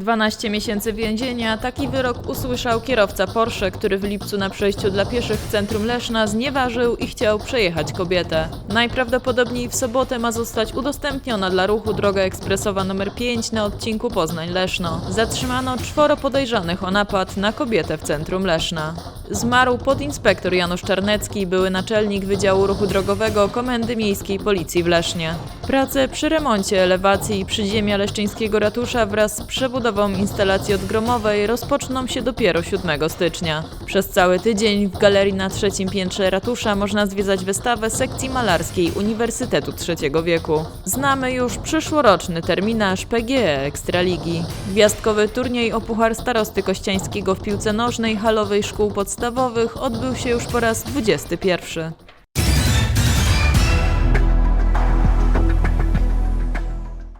12 miesięcy więzienia, taki wyrok usłyszał kierowca Porsche, który w lipcu na przejściu dla pieszych w centrum Leszna znieważył i chciał przejechać kobietę. Najprawdopodobniej w sobotę ma zostać udostępniona dla ruchu droga ekspresowa nr 5 na odcinku Poznań-Leszno. Zatrzymano czworo podejrzanych o napad na kobietę w centrum Leszna. Zmarł podinspektor Janusz Czarnecki, były naczelnik Wydziału Ruchu Drogowego Komendy Miejskiej Policji w Lesznie. Prace przy remoncie elewacji i przyziemia leszczyńskiego ratusza wraz z przebudową instalacji odgromowej rozpoczną się dopiero 7 stycznia. Przez cały tydzień w galerii na trzecim piętrze ratusza można zwiedzać wystawę sekcji malarskiej Uniwersytetu Trzeciego Wieku. Znamy już przyszłoroczny terminarz PGE Ekstraligi. Gwiazdkowy turniej o Puchar Starosty Kościańskiego w piłce nożnej halowej szkół podstawowych odbył się już po raz 21.